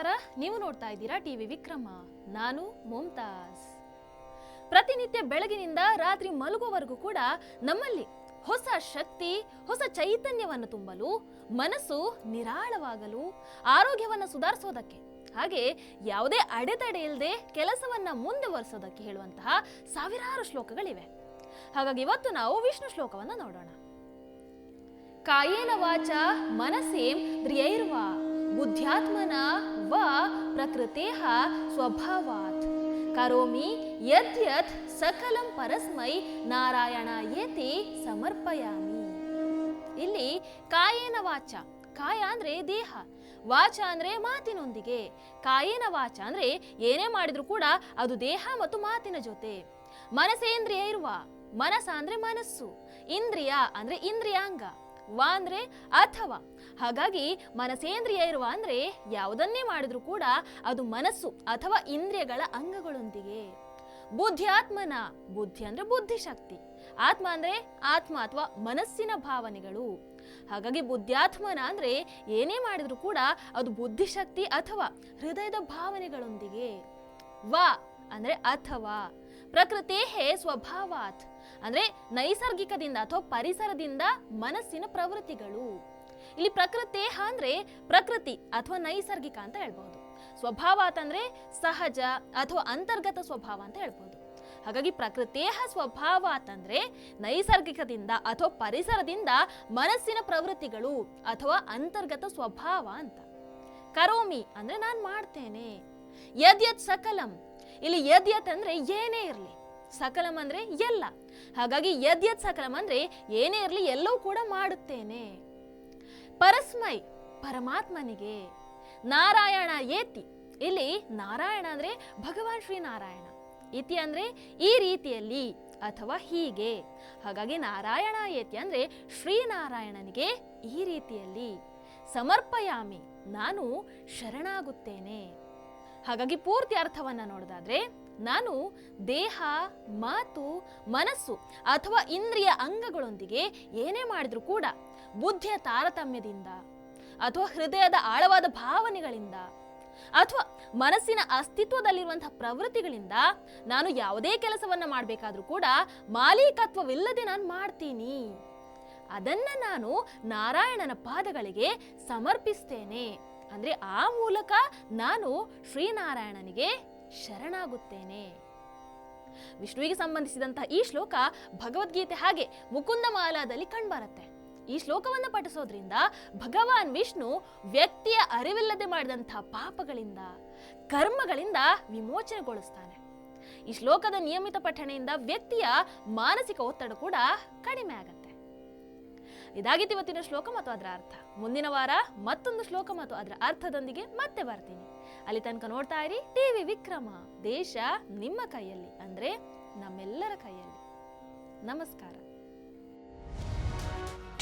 ನಮಸ್ಕಾರ. ನೀವು ನೋಡ್ತಾ ಇದ್ದೀರಾ ಟಿವಿ ವಿಕ್ರಮ. ನಾನು ಮುಮ್ತಾಜ್ ಪ್ರತಿನಿತ್ಯ ಬೆಳಗಿನಿಂದ ರಾತ್ರಿ ಮಲಗುವವರೆಗೂ ಕೂಡ ನಮ್ಮಲ್ಲಿ ಹೊಸ ಶಕ್ತಿ, ಹೊಸ ಚೈತನ್ಯವನ್ನು ತುಂಬಲು, ಮನಸ್ಸು ನಿರಾಳವಾಗಲು, ಆರೋಗ್ಯವನ್ನು ಸುಧಾರಿಸೋದಕ್ಕೆ, ಹಾಗೆ ಯಾವುದೇ ಅಡೆತಡೆ ಇಲ್ಲದೆ ಕೆಲಸವನ್ನ ಮುಂದುವರಿಸೋದಕ್ಕೆ ಹೇಳುವಂತಹ ಸಾವಿರಾರು ಶ್ಲೋಕಗಳಿವೆ. ಹಾಗಾಗಿ ಇವತ್ತು ನಾವು ವಿಷ್ಣು ಶ್ಲೋಕವನ್ನು ನೋಡೋಣ. ಕಾಯೇನ ವಾಚ ಮನಸೇಂದ್ರಿಯೈರ್ವ ಬುದ್ಧ್ಯಾತ್ಮನ ವ ಪ್ರಕೃತೇಹ ಸ್ವಭಾವಾತ್. ಕರೋಮಿ ಯದ್ಯತ್ ಸಕಲಂ ಪರಸ್ಮೈ ನಾರಾಯಣ ಯೇತಿ ಸಮರ್ಪಯಾಮಿ. ಇಲ್ಲಿ ಕಾಯೇನ ವಾಚ. ಕಾಯ ಅಂದ್ರೆ ದೇಹ. ವಾಚ ಅಂದ್ರೆ ಮಾತಿನೊಂದಿಗೆ. ಕಾಯೇನ ವಾಚ ಅಂದ್ರೆ ಏನೇ ಮಾಡಿದ್ರು ಕೂಡ ಅದು ದೇಹ ಮತ್ತು ಮಾತಿನ ಜೊತೆ. ಮನಸೇಂದ್ರಿಯ ಇರುವ. ಮನಸ ಅಂದ್ರೆ ಮನಸ್ಸು. ಇಂದ್ರಿಯ ಅಂದ್ರೆ ಇಂದ್ರಿಯಾಂಗ. ವಾ ಅಂದ್ರೆ ಅಥವಾ. ಹಾಗಾಗಿ ಮನಸೇಂದ್ರಿಯ ಇರುವ ಅಂದ್ರೆ ಯಾವುದನ್ನೇ ಮಾಡಿದ್ರು ಕೂಡ ಅದು ಮನಸ್ಸು ಅಥವಾ ಇಂದ್ರಿಯಗಳ ಅಂಗಗಳೊಂದಿಗೆ. ಬುದ್ಧಿಯಾತ್ಮನ ಬುದ್ಧಿ ಅಂದ್ರೆ ಬುದ್ಧಿಶಕ್ತಿ ಆತ್ಮ ಅಂದ್ರೆ ಆತ್ಮ ಅಥವಾ ಮನಸ್ಸಿನ ಭಾವನೆಗಳು. ಹಾಗಾಗಿ ಬುದ್ಧ್ಯಾತ್ಮನ ಅಂದ್ರೆ ಏನೇ ಮಾಡಿದ್ರು ಕೂಡ ಅದು ಬುದ್ಧಿಶಕ್ತಿ ಅಥವಾ ಹೃದಯದ ಭಾವನೆಗಳೊಂದಿಗೆ. ವಾ ಅಂದ್ರೆ ಅಥವಾ. ಪ್ರಕೃತೇಹೇ ಸ್ವಭಾವಾತ್. ಅಂದ್ರೆ ನೈಸರ್ಗಿಕದಿಂದ ಅಥವಾ ಪರಿಸರದಿಂದ ಮನಸ್ಸಿನ ಪ್ರವೃತ್ತಿಗಳು. ಇಲ್ಲಿ ಪ್ರಕೃತೇಹ ಅಂದ್ರೆ ಪ್ರಕೃತಿ ಅಥವಾ ನೈಸರ್ಗಿಕ ಅಂತ ಹೇಳ್ಬಹುದು. ಸ್ವಭಾವಾತ್ ಅಂದ್ರೆ ಸಹಜ ಅಥವಾ ಅಂತರ್ಗತ ಸ್ವಭಾವ ಅಂತ ಹೇಳ್ಬಹುದು. ಹಾಗಾಗಿ ಪ್ರಕೃತೇಹ ಸ್ವಭಾವಾತ್ ಅಂತಂದ್ರೆ ನೈಸರ್ಗಿಕದಿಂದ ಅಥವಾ ಪರಿಸರದಿಂದ ಮನಸ್ಸಿನ ಪ್ರವೃತ್ತಿಗಳು ಅಥವಾ ಅಂತರ್ಗತ ಸ್ವಭಾವ ಅಂತ. ಕರೋಮಿ ಅಂದ್ರೆ ನಾನು ಮಾಡ್ತೇನೆ. ಯದ್ಯತ್ ಸಕಲಂ ಇಲ್ಲಿ ಯದ್ಯತ್ ಅಂದ್ರೆ ಏನೇ ಇರಲಿ, ಸಕಲಂ ಅಂದ್ರೆ ಎಲ್ಲ. ಹಾಗಾಗಿ ಯದ್ಯತ್, ಸಕಲಂ ಅಂದ್ರೆ ಏನೇ ಇರಲಿ ಎಲ್ಲವೂ ಕೂಡ ಮಾಡುತ್ತೇನೆ. ಪರಸ್ಮೈ, ಪರಮಾತ್ಮನಿಗೆ. ನಾರಾಯಣ ಏತಿ. ಇಲ್ಲಿ ನಾರಾಯಣ ಅಂದ್ರೆ ಭಗವಾನ್ ಶ್ರೀನಾರಾಯಣ ಇತಿ ಅಂದ್ರೆ ಈ ರೀತಿಯಲ್ಲಿ ಅಥವಾ ಹೀಗೆ. ಹಾಗಾಗಿ ನಾರಾಯಣ ಏತಿ ಅಂದ್ರೆ ಶ್ರೀನಾರಾಯಣನಿಗೆ ಈ ರೀತಿಯಲ್ಲಿ. ಸಮರ್ಪಯಾಮಿ, ನಾನು ಶರಣಾಗುತ್ತೇನೆ. ಹಾಗಾಗಿ ಪೂರ್ತಿ ಅರ್ಥವನ್ನ ನೋಡೋದಾದ್ರೆ ನಾನು ದೇಹ, ಮಾತು, ಮನಸ್ಸು ಅಥವಾ ಇಂದ್ರಿಯ ಅಂಗಗಳೊಂದಿಗೆ ಏನೇ ಮಾಡಿದ್ರು ಕೂಡ ಬುದ್ಧಿಯ ತಾರತಮ್ಯದಿಂದ ಅಥವಾ ಹೃದಯದ ಆಳವಾದ ಭಾವನೆಗಳಿಂದ ಅಥವಾ ಮನಸ್ಸಿನ ಅಸ್ತಿತ್ವದಲ್ಲಿರುವಂತಹ ಪ್ರವೃತ್ತಿಗಳಿಂದ ನಾನು ಯಾವುದೇ ಕೆಲಸವನ್ನ ಮಾಡಬೇಕಾದ್ರೂ ಕೂಡ ಮಾಲೀಕತ್ವವಿಲ್ಲದೆ ನಾನು ಮಾಡ್ತೀನಿ. ಅದನ್ನ ನಾನು ನಾರಾಯಣನ ಪಾದಗಳಿಗೆ ಸಮರ್ಪಿಸ್ತೇನೆ. ಅಂದ್ರೆ ಆ ಮೂಲಕ ನಾನು ಶ್ರೀನಾರಾಯಣನಿಗೆ ಶರಣಾಗುತ್ತೇನೆ. ವಿಷ್ಣುವಿಗೆ ಸಂಬಂಧಿಸಿದಂತಹ ಈ ಶ್ಲೋಕ ಭಗವದ್ಗೀತೆ ಹಾಗೆ ಮುಕುಂದ ಮಾಲಾದಲ್ಲಿ ಕಂಡುಬರುತ್ತೆ. ಈ ಶ್ಲೋಕವನ್ನು ಪಠಿಸೋದ್ರಿಂದ ಭಗವಾನ್ ವಿಷ್ಣು ವ್ಯಕ್ತಿಯ ಅರಿವಿಲ್ಲದೆ ಮಾಡಿದಂತಹ ಪಾಪಗಳಿಂದ, ಕರ್ಮಗಳಿಂದ ವಿಮೋಚನೆಗೊಳಿಸ್ತಾನೆ. ಈ ಶ್ಲೋಕದ ನಿಯಮಿತ ಪಠಣೆಯಿಂದ ವ್ಯಕ್ತಿಯ ಮಾನಸಿಕ ಒತ್ತಡ ಕೂಡ ಕಡಿಮೆ ಆಗತ್ತೆ ಇದಾಗಿತ್ತು ಇವತ್ತಿನ ಶ್ಲೋಕ ಮತ್ತು ಅದರ ಅರ್ಥ. ಮುಂದಿನ ವಾರ ಮತ್ತೊಂದು ಶ್ಲೋಕ ಮತ್ತು ಅದರ ಅರ್ಥದೊಂದಿಗೆ ಮತ್ತೆ ಬರ್ತೀನಿ. ಅಲ್ಲಿ ತನಕ ನೋಡ್ತಾ ಇರಿ ಟಿವಿ ವಿಕ್ರಮ ದೇಶ ನಿಮ್ಮ ಕೈಯಲ್ಲಿ ಅಂದ್ರೆ ನಮ್ಮೆಲ್ಲರ ಕೈಯಲ್ಲಿ. ನಮಸ್ಕಾರ.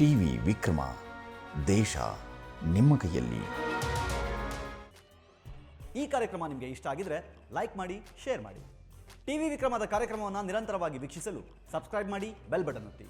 ಟಿವಿ ವಿಕ್ರಮ ದೇಶ ನಿಮ್ಮ ಕೈಯಲ್ಲಿ. ಈ ಕಾರ್ಯಕ್ರಮ ನಿಮಗೆ ಇಷ್ಟ ಆಗಿದ್ರೆ ಲೈಕ್ ಮಾಡಿ ಶೇರ್ ಮಾಡಿ. ಟಿವಿ ವಿಕ್ರಮದ ಕಾರ್ಯಕ್ರಮವನ್ನು ನಿರಂತರವಾಗಿ ವೀಕ್ಷಿಸಲು ಸಬ್ಸ್ಕ್ರೈಬ್ ಮಾಡಿ ಬೆಲ್ ಬಟನ್ ಒತ್ತಿ.